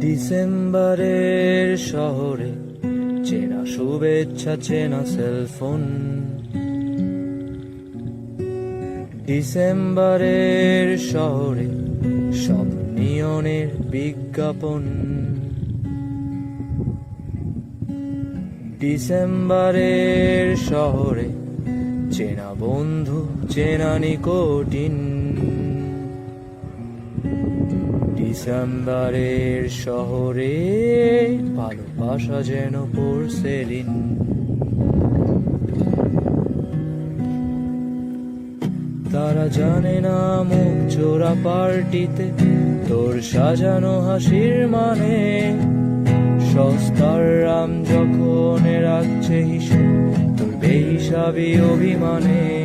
ডিসেম্বরের শহরে চেনা শুভেচ্ছা, চেনা সেলফোন। ডিসেম্বরের শহরে সব নিয়নের বিজ্ঞাপন। ডিসেম্বরের শহরে চেনা বন্ধু, চেনা নিকটিন। ডিসেম্বরের শহরে ভালোবাসা যেন পোর্সেলিন। তারা জানে না মুখ চোরা পার্টিতে, তোর সাজানো হাসির মানে। সস্তার রাম যখন রাখছে হিসেব, তোর বেহিসাবি অভিমানে।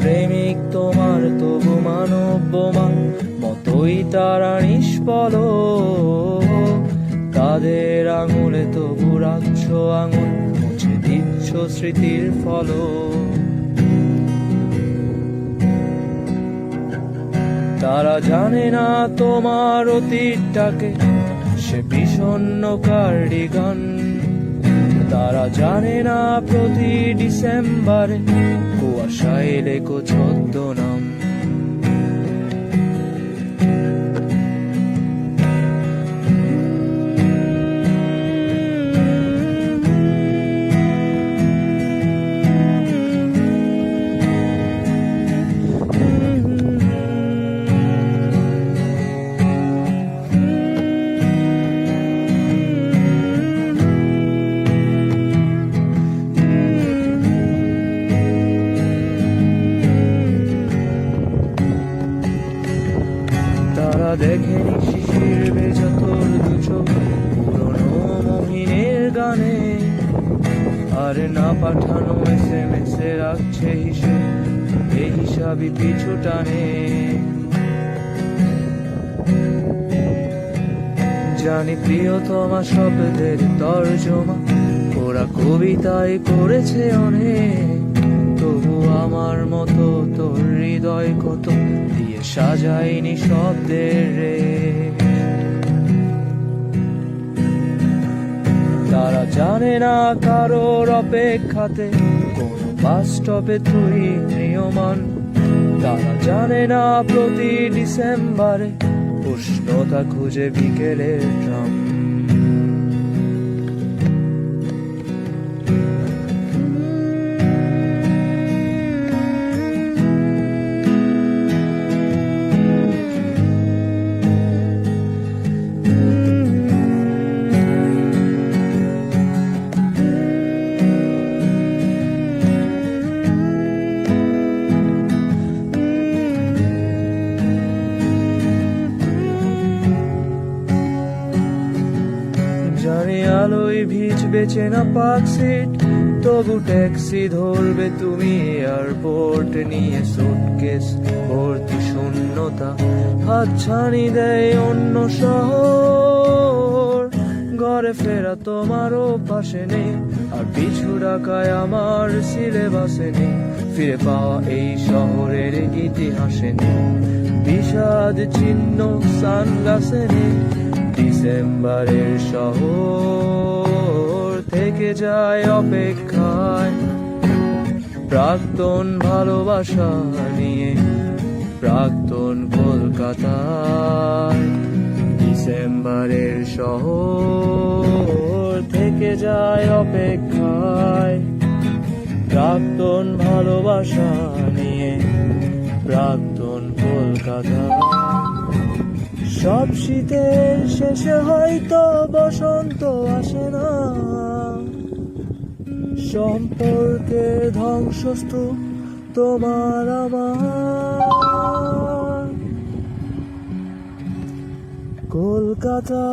প্রেমিক তোমার, তবু মানব্যমান, মতোই তারা নিষ্পল তাদের আঙুলে তবু রাখছ আঙুল, মুছে দিচ্ছ স্মৃতির ফল। তারা জানে না তোমার অতীতটাকে, সে বিষণ্ণ কার্ডিগান। তারা জানে না প্রতি ডিসেম্বরে কুয়াশায় লেখো ছদ্মনাম। দেখেনি শিশির ভেজা তোর দু চোখ। পুরনো মহিনের গানে আর না পাঠানো এস এম এস এ রাখছে হিসেব। এই হিসাবই পিছু টানে। জানি প্রিয়তমা শব্দের তর্জমা, ওরা কবিতায় করেছে অনেক। তবু আমার মতো তোর হৃদয় কত? দিয়ে সাজাইনি শব্দের রে। তারা জানে না কারোর অপেক্ষাতে কোন বাস স্টপে তুই নিয়মান। তারা জানে না প্রতি ডিসেম্বরে উষ্ণতা খুঁজে বিকেলের ট্রাম আলোয় ভিজবে চেনা পার্ক সিট তবু ট্যাক্সি ধরবে তুমি এয়ারপোর্ট নিয়ে সুটকেস ভর্তি শূন্যতা। হাত ছানি দেয় অন্য শহর। ঘরে ফেরা তোমারও পাশে নেই। আর পিছু ডাকায় আমার সিলেবাসে নেই। ফিরে পাওয়া এই শহরের ইতিহাসে নেই। বিষাদ চিহ্ন, সানগ্লাসে নেই। ডিসেম্বরের শহর থেকে যায় অপেক্ষায়। প্রাক্তন ভালোবাসা নিয়ে প্রাক্তন কলকাতায়। ডিসেম্বরের শহর থেকে যায় অপেক্ষায়। প্রাক্তন ভালোবাসা নিয়ে প্রাক্তন কলকাতা সব শীতের শেষে হয়তো বসন্ত আসে না। সম্পর্কের ধ্বংসস্তূপ তোমার আমার। কলকাতা